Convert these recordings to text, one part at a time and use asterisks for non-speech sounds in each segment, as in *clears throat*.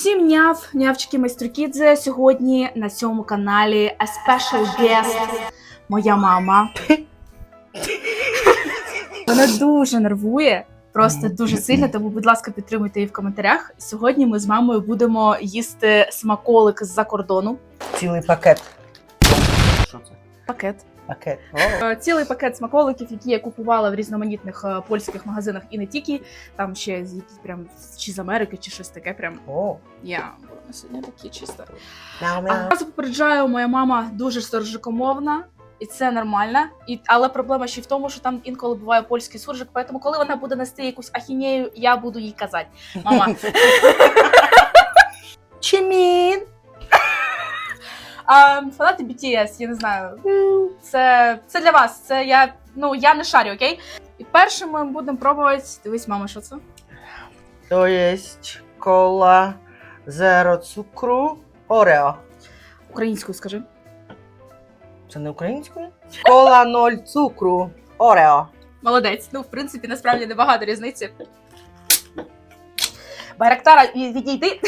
Всім няв, нявчики майструкідзе. Сьогодні на цьому каналі a special guest моя мама. *laughs* Вона дуже нервує, просто дуже сильно, тому, будь ласка, підтримуйте її в коментарях. Сьогодні ми з мамою будемо їсти смаколик з-за кордону. Цілий пакет. Що це? Пакет. Пакет. О, Е, Цілий пакет смаколиків, які я купувала в різноманітних е, польських магазинах і не тільки. Там ще з якісь прям чи з Америки, чи щось таке. Прям О. я на сьогодні такі чисто. Мяу. Одразу попереджаю, моя мама дуже сторожикомовна, і це нормально. І, але проблема ще в тому, що там інколи буває польський суржик, тому коли вона буде нести якусь ахінею, я буду їй казати. Мама, *laughs* Чимін. А, фанати BTS, я не знаю. Це, це для вас. Це я. Ну я не шарю, окей? І першим ми будемо пробувати. Дивись, мама, що це? То єсть кола зеро цукру Орео. Українською скажи. Це не українською? Кола ноль цукру Орео. Молодець. Ну, в принципі, насправді небагато різниці. Байрактара, відійди.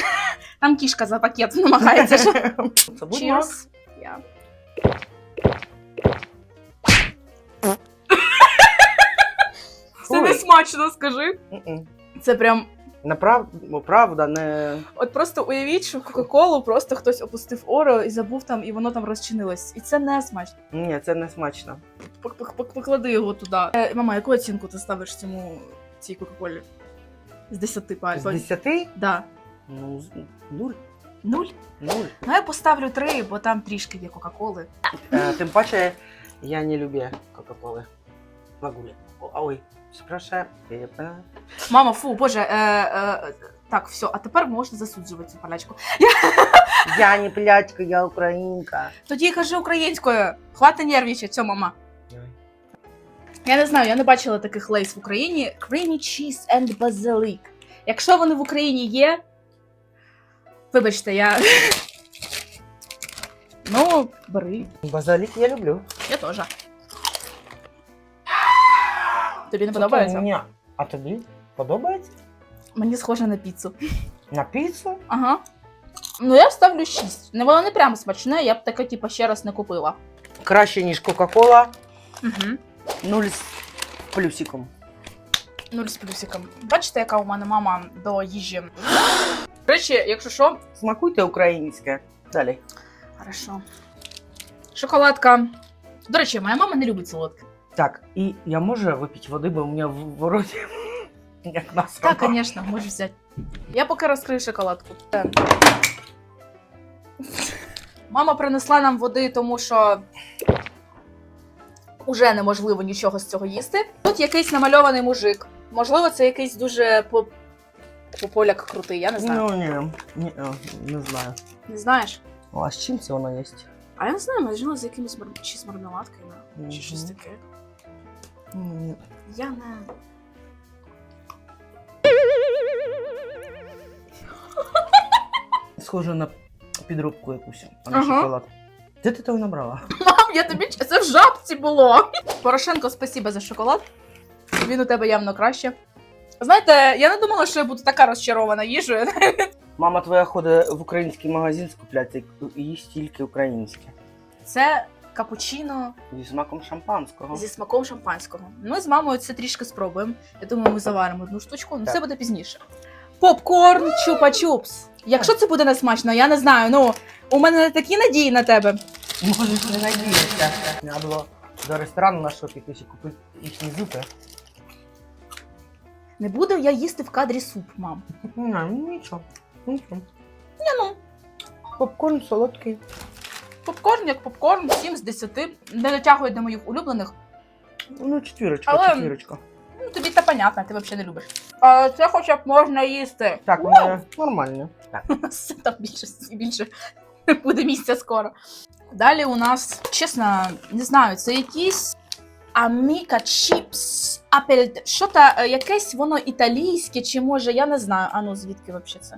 Там кішка за пакет намагається. *laughs* Це будь Cheers. Це не смачно, скажи. Це прям. Направ... ну, Правда, не. От просто уявіть, що Кока-Колу просто хтось опустив Орео і забув там, і воно там розчинилось. І це не смачно. Ні, це не смачно. Пок- пок- пок- Поклади його туди. Е, мама, яку оцінку ти ставиш цьому цій Кока-Колі? З 10 по З 10? Да. Ну, нуль. Нуль? Нуль. Ну я поставлю три, бо там трішки є Кока-Коли. Е, Тим паче, я не люблю Кока-Коли. Лагулі. Ой, спрошу. Мама, фу, боже, е, е, так, все, а тепер можна засуджувати цю полячку. *laughs* Я не плячка, я українка. Тоді кажи українською. Хвати нервничати, цьо, мама. Я не знаю, я не бачила таких лейс в Україні. Creamy cheese and basilic. Якщо вони в Україні є. Вибачте, я. Ну, бери. Базалік я люблю. Я теж. Тобі не подобається? Ні. А тобі подобається? Мені схоже на піцу. На піцу? Ага. Ну, я ставлю 6. Не воно не прямо смачне, я б таке, типу, ще раз не купила. Краще, ніж Кока-Кола. Угу. Нуль з плюсиком. Нуль з плюсиком. Бачите, яка у мене мама до їжі. Речі, якщо що, Смакуйте українське. Далі. Хорошо. Шоколадка. До речі, моя мама не любить солодке. Так, і я можу випити води, бо у мене в в роті *laughs* як нас. Так, звісно, можеш взяти. Я поки розкрию шоколадку. Мама принесла нам води, тому що уже неможливо нічого з цього їсти. Тут якийсь намальований мужик. Можливо, це якийсь дуже. Поляк крутий, я не знаю. Ну, ні, ні, о, не знаю. Не знаєш? Ну, а з чим це воно є? А я не знаю, можливо, з якимось мар... чи з мармеладкою, да? чи щось таке. Ні. Я не. Схоже на підробку якусь, а не Ага. шоколад. Де ти того набрала? Мам, я тобі це в жабці було. Порошенко, спасіба за шоколад. Він у тебе явно краще. Знаєте, я не думала, що я буду така розчарована їжею. *laughs* Мама твоя ходить в український магазин скупляти і їсть тільки українське. Це капучино Зі смаком шампанського. зі смаком шампанського. Ми з мамою це трішки спробуємо. Я думаю, ми заваримо одну штучку, ну Так. це буде пізніше. Попкорн чупа-чупс. Якщо це буде несмачно, я не знаю. Ну, у мене не такі надії на тебе. Можеш не надіятися. Треба було до ресторану нашого піти і купити їхні зупи. Не буду я їсти в кадрі суп, мам. Ні, нічого. Нічого. Ні, ну. Попкорн солодкий. Попкорн як попкорн, 7 з 10. Не дотягує до моїх улюблених. Ну, четвірочка, Але- четвірочка. Ну, тобі це понятно, ти взагалі не любиш. А це хоча б можна їсти. Так, у мене нормально. Так. *laughs* Все там більше більше *laughs* буде місця скоро. Далі у нас, чесно, не знаю, це якісь Аміка чіпс, апель. Що та якесь воно італійське, чи може, я не знаю. А ну звідки взагалі це?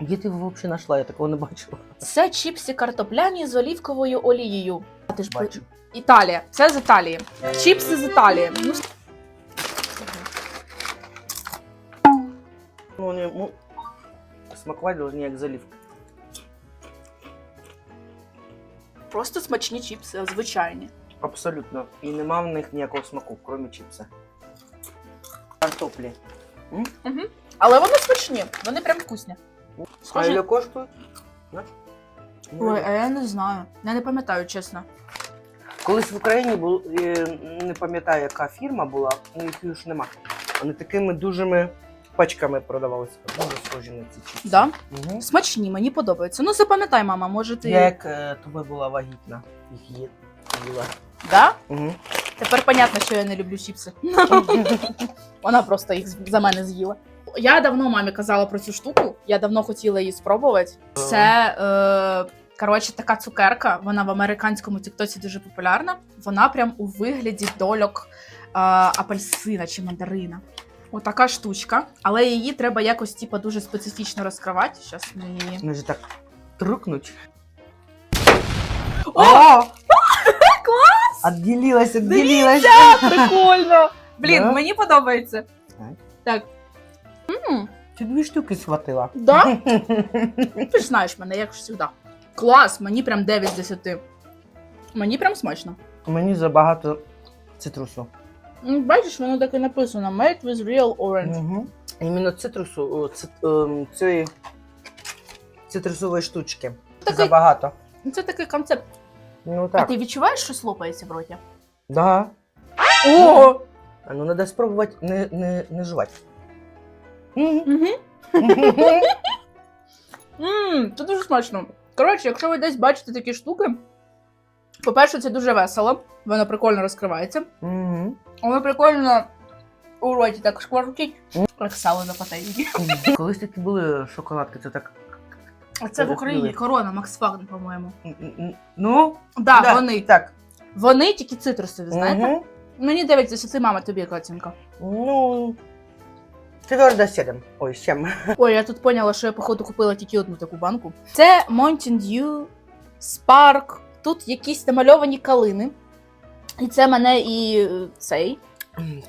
Де ти його взагалі знайшла? Я такого не бачила. Це чіпси картопляні з олівковою олією. А ти ж Бачу. Італія. Це з Італії. Чіпси з Італії. Ну, Ну, ну, смакувати должны як заливка. Просто смачні чіпси, звичайні. Абсолютно. І нема в них ніякого смаку, крім чіпса. Картоплі. Угу. Але вони смачні, вони прям вкусні. А Схожі... її коштують? На? Ой, а я не знаю. Я не пам'ятаю, чесно. Колись в Україні був, е, не пам'ятаю, яка фірма була, ну їх już нема. Вони такими дужими пачками продавалися. Дуже схожі на ці чіпси. Да? Угу. Смачні, мені подобається. Ну, запам'ятай, мама, може ти. Я як е, тобі була вагітна, їх є. їла. Да? Угу. Тепер понятно, що я не люблю чіпси. *laughs* Вона просто їх за мене з'їла. Я давно мамі казала про цю штуку, я давно хотіла її спробувати. Це е, коротше така цукерка, вона в американському тіктоці дуже популярна. Вона прям у вигляді дольок е, апельсина чи мандарина. Отака штучка, але її треба якось типа дуже специфічно розкривати. Зараз ми її. Може так трукнуть. О! Клас! Отделилась, отделилась. Прикольно! Блін, Да? мені подобається. Так. Так. М, Ти дві штуки схватила. Да? *laughs* Ти ж знаєш мене, як завжди. Клас, мені прям 9 з 10. Мені прям смачно. Мені забагато цитрусу. М, Бачиш, воно так і написано: Made with real orange. Угу. Іменно цитрусу, о, цит, ем, цієї цитрусової штучки. Такий- Забагато. Ну, Це такий концепт. Ну А ти відчуваєш, що слопається в роті? Да. О! А ну треба спробувати не, не, не жувати. Ммм, це дуже смачно. Коротше, якщо ви десь бачите такі штуки, по-перше, це дуже весело, воно прикольно розкривається. Воно прикольно у роті так шкварчить, як сало на пательні. Колись такі були шоколадки, це так. А це в Україні корона, Макс Фагн, по-моєму. Ну, Да, да, вони. Так. Вони тільки цитрусові, знаєте? Мгм. Мені 9 з 10, мама, тобі яка оцінка. Ну, твердо 7. Ой, 7. Ой, я тут поняла, що я, походу, купила тільки одну таку банку. Це Mountain Dew, Spark. Тут якісь намальовані калини. І це мене і е, цей.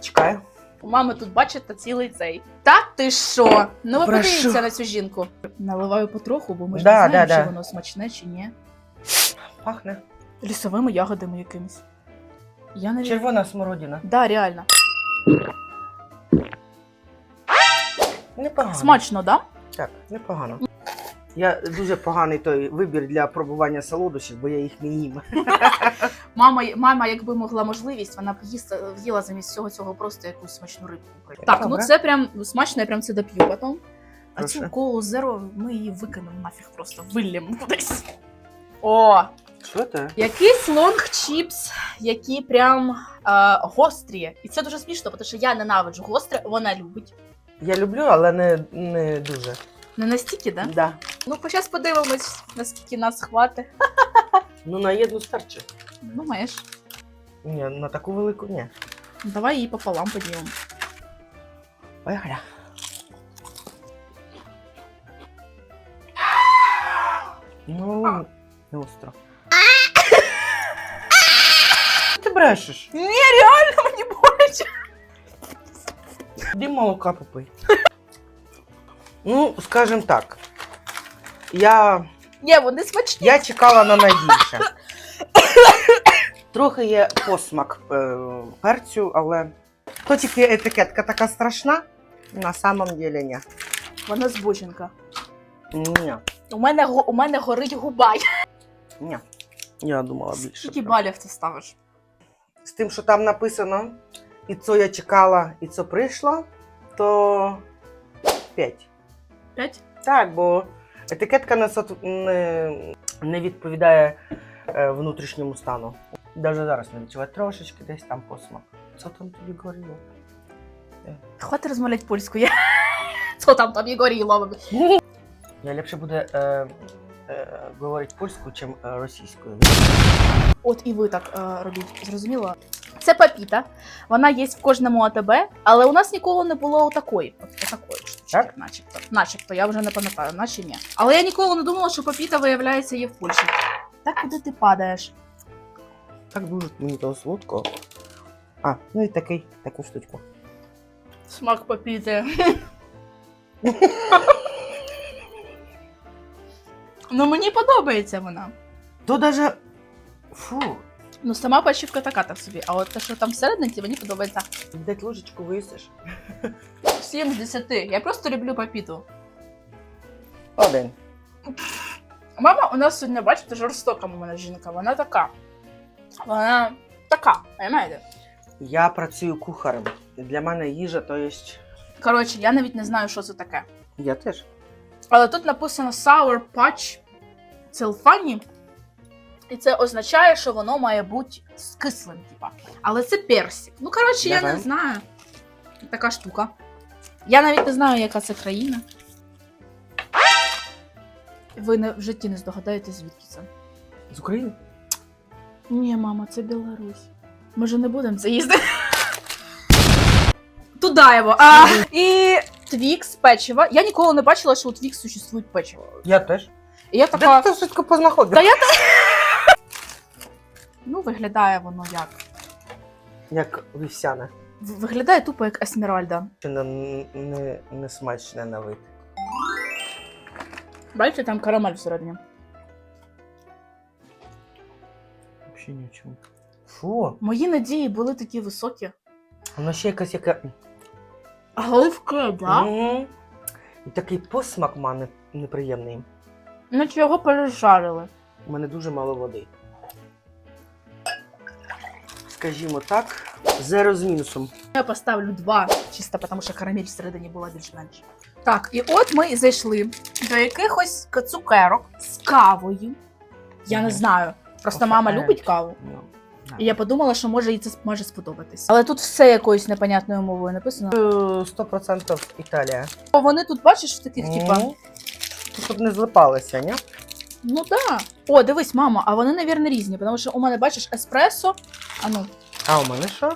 Чекаю. У мами тут, бачите, цілий цей. Та ти що? Ну ви Прошу. подивіться на цю жінку. Наливаю потроху, бо ми ж Да, не знаємо, да, чи да. воно смачне чи ні. Пахне. Лісовими ягодами якимись. Я навіть... Червона смородина. Да, реально. Непогано. Смачно, да? Так, непогано. Я дуже поганий той вибір для пробування солодощів, бо я їх не їм. *laughs* Мама, мама, якби могла можливість, вона б їсти, їла замість всього цього просто якусь смачну рибку. Так, ну це прям смачно, я прям це доп'ю потім. А цю колу зеро ми її викинемо нафіг просто виллємо кудись. О! Що це? Якийсь лонг чіпс, які прям е, гострі. І це дуже смішно, тому що я ненавиджу гостре, вона любить. Я люблю, але не, не дуже. Не настільки, да? Да. Ну, зараз подивимось, наскільки нас хватить. *laughs* Ну, на єдну старче. Думаєш, Ні, на таку велику ні. давай її пополам поділимо. Поїхали. Ну, не остро. Ти брешеш? Ні, реально мені боляче. Іди молока попий. Ну, скажем так. Я, Ні, вони смачні. я чекала на найбільше. Трохи є посмак е, перцю, але то тільки етикетка така страшна, на самом деле ні. Вона збоченка. Ні. У мене, го- у мене горить губа. Ні. Я думала більше. Скільки балів ти ставиш? З тим, що там написано, і це я чекала, і це прийшло, то 5. П'ять? Так, бо етикетка не, сот- не, не відповідає е, внутрішньому стану. Навіть зараз не відчуваю трошечки десь там посмак. Що там тобі горіло? Хватить розмовляти польською. Що там тобі горіло? Я ліпше буде е, е, говорити польською, чим е, російською. От і ви так е, робіть, зрозуміло? Це папіта. Вона є в кожному АТБ, але у нас ніколи не було такої. От такої Так? начебто. Начебто, я вже не пам'ятаю, наче ні. Але я ніколи не думала, що папіта, виявляється, є в Польщі. Так куди ти падаєш? Так дуже мені того солодкого. А, ну і такий, таку штучку. Смак папіти. Ну мені подобається вона. То даже. Фу. Ну, сама пачівка така так собі, а от те, що там всередині, мені подобається. Дать ложечку висиш. 7 з 10. Я просто люблю папіту. Один. Мама у нас сьогодні, бачите, жорстока у мене жінка. Вона така. Вона така, розумієте? Я працюю кухарем. І Для мене їжа, то є. Коротше, я навіть не знаю, що це таке. Я теж. Але тут написано Sour Patch Целфані. І це означає, що воно має бути з кислим, типа. Але це персик. Ну, коротше, я Давай. не знаю. Така штука. Я навіть не знаю, яка це країна. Ви не, в житті не здогадаєтесь, звідки це. З України? Ні, мама, це Білорусь. Ми ж не будемо це їздити. Туда його. А, і Твікс печиво. Я ніколи не бачила, що у Твікс существує печиво. Я теж. І я Де така. ти швидко познаходив? Та я Ну, виглядає воно як. Як вівсяне. В- Виглядає тупо як Есмеральда. Чи не, не, не смачне на вид. Бачите, там карамель всередині. Взагалі ні в чому. Фу, Мої надії були такі високі. воно ще якась яка. Оливке, да? Мгм. І такий посмак має неприємний. Наче його пережарили. У мене дуже мало води. Скажімо так, зеро з мінусом. Я поставлю два, чисто тому що карамель всередині була більш-менш. Так, і от ми і зайшли до якихось цукерок з кавою. Я не знаю. Просто мама любить каву. Ну. І я подумала, що може їй це може сподобатись. Але тут все якоюсь непонятною мовою написано. Е, 100% Італія. О, Вони тут бачиш в таких, типа. Щоб не злипалися, ні? Ну так. О, дивись, мама, а вони, навірно, різні, тому що у мене, бачиш, еспресо, а ну, А у мене що?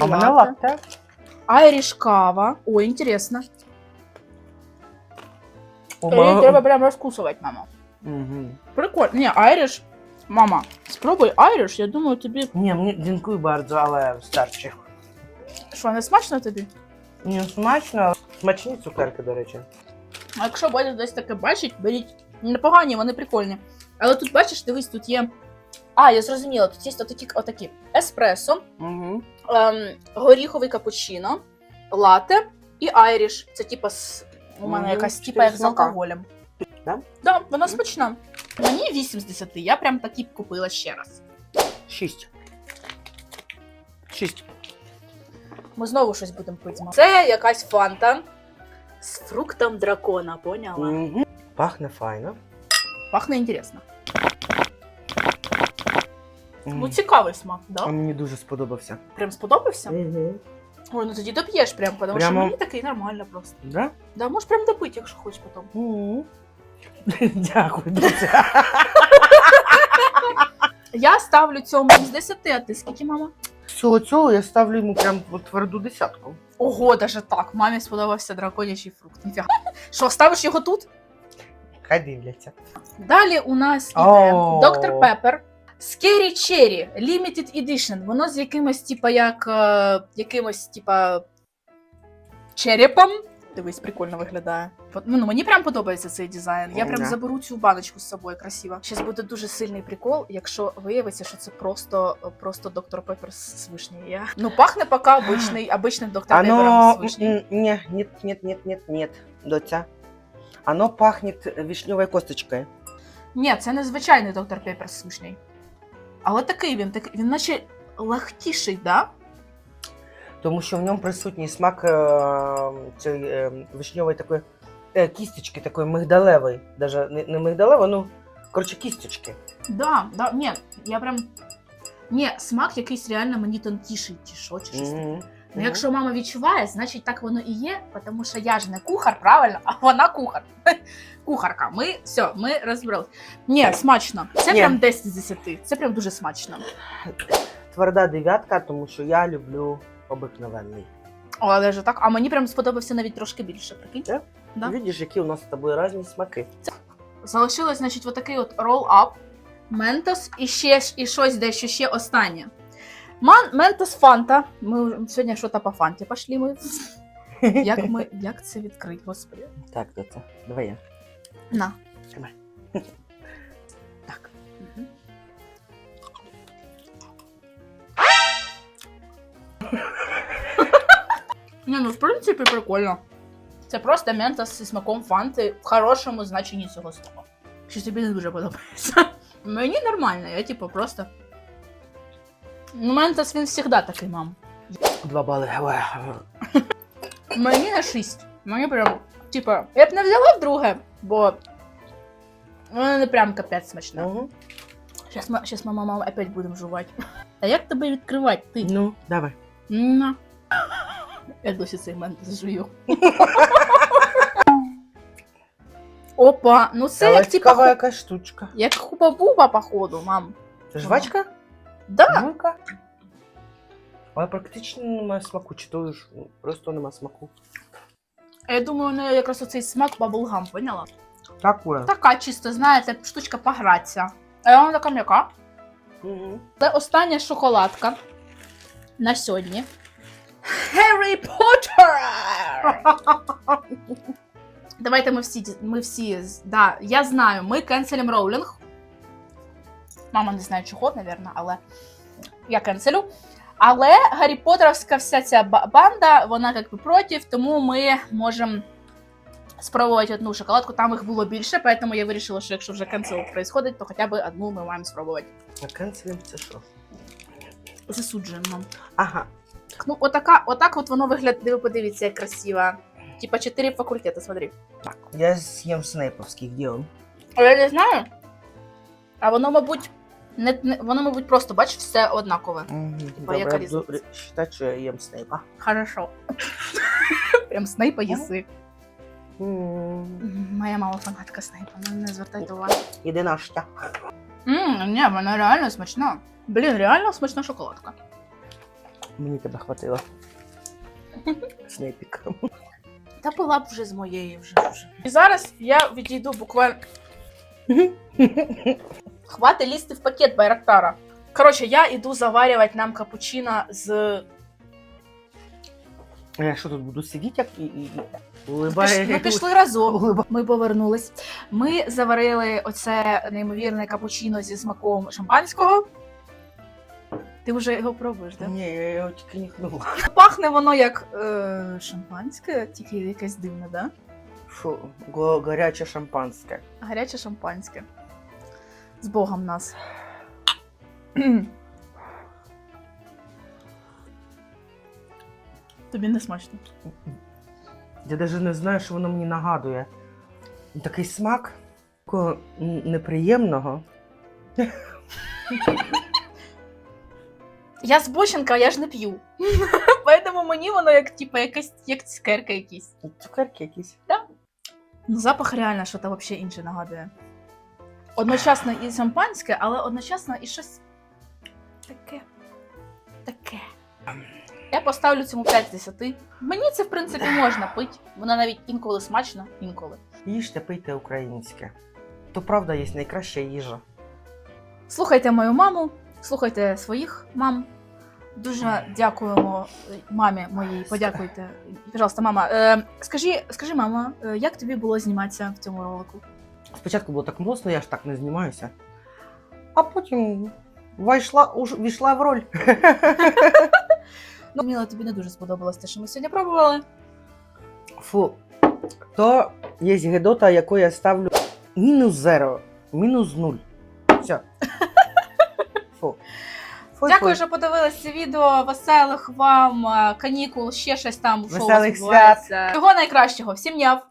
А у мене латте, айріш кава. О, інтересно. У Її мене- треба прям розкусувати, мама. Мгм. Прикольно. Ні, айріш. Мама, спробуй айріш, я думаю, тобі. Ні, мені дякую bardzo, але старші. Що, не смачно тобі? Ні, смачно, але смачні цукерки, до речі. А якщо батя десь таке бачить, беріть. Непогані, вони прикольні. Але тут бачиш, дивись, тут є. А, я зрозуміла, тут є отакі, отакі. еспресо, Угу. ем, горіховий капучино, лате і айріш. Це типа з у мене Мгм, якась типа як з алкоголем. Да? Да, вона смачна. Мені 8 з 10, я прям такі купила ще раз. Шість. Шість. Ми знову щось будемо пити. Це якась фанта з фруктом дракона, поняла? Угу. Пахне файно. Пахне інтересно. Ну, цікавий смак, да? мені дуже сподобався. Прям сподобався? Угу. Ой, ну тоді доп'єш прям, тому що Прямо? мені такий нормально просто. Да? Да, можеш прям допити, якщо хочеш потім. Угу. *laughs* Дякую, доця. Я ставлю цьому з 10, а ти скільки, мама? Всього цього я ставлю йому прям от тверду десятку. Ого, даже так. Мамі сподобався драконячий фрукт. Ніфіга. Що, ставиш його тут? Хай дивляться. Далі у нас іде О. Dr. Pepper. Scary Cherry Limited Edition. Воно з якимось, типа, як. е, якимось, типа. черепом. Дивись, прикольно виглядає. Ну, мені прям подобається цей дизайн. Я прям заберу цю баночку з собою красиво. Щас буде дуже сильний прикол, якщо виявиться, що це просто, просто доктор Пеппер з вишнею. Ну, пахне поки обичний, обичним доктор Пеппером з вишнею. Не, нет, нет, нет, нет, нет, доця. Оно пахнет вишневой косточкой. Ні, це не звичайний доктор Пеппер з вишнею. Але такий він, такий, він наче легкіший, да? Тому що в ньому присутній смак е, цієї е, вишньової такої е, кісточки, такої мигдалевої. Даже не, не мигдалевої, ну, коротше, кісточки. Да, да, ні, я прям. Ні, смак якийсь реально мені тонкіший, чи що, чи щось. таке. Мгм. Ну, якщо мама відчуває, значить так воно і є, тому що я ж не кухар, правильно, а вона кухар. *laughs* Кухарка. Ми все, ми розбрались. Ні, смачно. Це Ні. прям 10 з 10. Це прям дуже смачно. Тверда дев'ятка, тому що я люблю обикновенний. О, але ж так. А мені прям сподобався навіть трошки більше. Прикинь. Да? Да. Видиш, які у нас з тобою різні смаки. Залишилось, значить, отакий от roll-up, ментос і ще і щось дещо ще останнє. Ман, Ментос Фанта. Ми сьогодні щось по фанті пошли ми. *laughs* Як ми, як це відкрити, господи? Так, то це. Давай я. На. Тримай. *laughs* Так. Угу. *laughs* Не, ну в принципі прикольно. Це просто ментос зі смаком фанти в хорошому значенні цього слова. Що тобі не дуже подобається. Мені нормально, я типу просто Ну, ментос він завжди такий, мам. Два бали. Мені на 6. Мені прям, типа, я б не взяла вдруге, бо воно не прям капець смачне. Угу. Щас, ма- щас мама, мама опять будемо жувати. А як тебе відкривати? Ти? Ну, давай. На. Я досі цей мент жую. Опа, ну це як типа цікава ху- якась штучка. як хуба-буба, походу, мам. Жвачка? Да. Жуйка. Але практично немає смаку, чи то ж просто нема смаку. Я думаю, у неї якраз оцей смак баблгам, поняла? Такое. Така чисто, знаєте, штучка погратися. А вона така м'яка. Угу. Це остання шоколадка на сьогодні. Гаррі Поттер! Давайте ми всі, ми всі, да, я знаю, ми кенселім роулінг. Мама не знає чого, напевно, але я кенселю. Але Гаррі Поттерівська вся ця банда, вона як би проти, тому ми можемо спробувати одну шоколадку. Там їх було більше, тому я вирішила, що якщо вже кенсел відбувається, то хоча б одну ми маємо спробувати. А канцелем це що? Засуджуємо. Ага. Ну, отака, отак от воно виглядає. Ви подивіться, як красиво. Типа чотири факультети, смотри. Так, я з'їм снейповських діл. А я не знаю. А воно, мабуть, не, не воно, мабуть, просто бач, все однакове. Типа, яка Добре, різниця? Считай, що я їм снейпа. Хорошо. *laughs* Прям снайпа їси. М, Моя мама фанатка снайпа, ну не звертайте уваги. Єдина штя. Ммм, ні, вона реально смачна. Блін, реально смачна шоколадка. Мені тебе хватило. *laughs* Снейпік. Та була б вже з моєї вже вже. І зараз я відійду буквально. *laughs* Хвати лізти в пакет Байрактара. Коротше, я іду заварювати нам капучино з. Я що тут буду сидіти як і, і, улибає. Ми пішли разом. Ми повернулись. Ми заварили оце неймовірне капучино зі смаком шампанського. Ти вже його пробуєш, так? Ні, я його тільки нюхнула. Пахне воно як е, шампанське, тільки якесь дивне, да? Фу, го- гаряче шампанське. Гаряче шампанське. З Богом нас. *clears throat* Тобі не смачно. Я навіть не знаю, що воно мені нагадує. Такий смак такого неприємного. *laughs* Я збоченка, я ж не п'ю. *laughs* Поэтому мені воно як, типу, якась, як цукерка якісь. Цукерки якісь. Ну, запах реально що то взагалі інше нагадує. Одночасно і шампанське, але одночасно і щось таке. Таке. Я поставлю цьому 5 з 10. Мені це, в принципі, можна пити. Воно навіть інколи смачно, інколи. Їжте, пийте українське. То правда є найкраща їжа. Слухайте мою маму, слухайте своїх мам. Дуже дякуємо е, мамі моїй. Подякуйте. Пожалуйста, мама. Е, скажи, скажи, мама, е, як тобі було зніматися в цьому ролику? Спочатку було так млосно, я ж так не знімаюся. А потім війшла, уж, війшла в роль. Ну, Міла, тобі не дуже сподобалось те, що ми сьогодні пробували. Фу. То є гедота, яку я ставлю мінус зеро, мінус нуль. Все. *laughs* Фу. Фу, Дякую, фу. що подивилися це відео. Веселих вам е, канікул, ще щось там. у Веселих відбувається. Всього найкращого. Всім няв!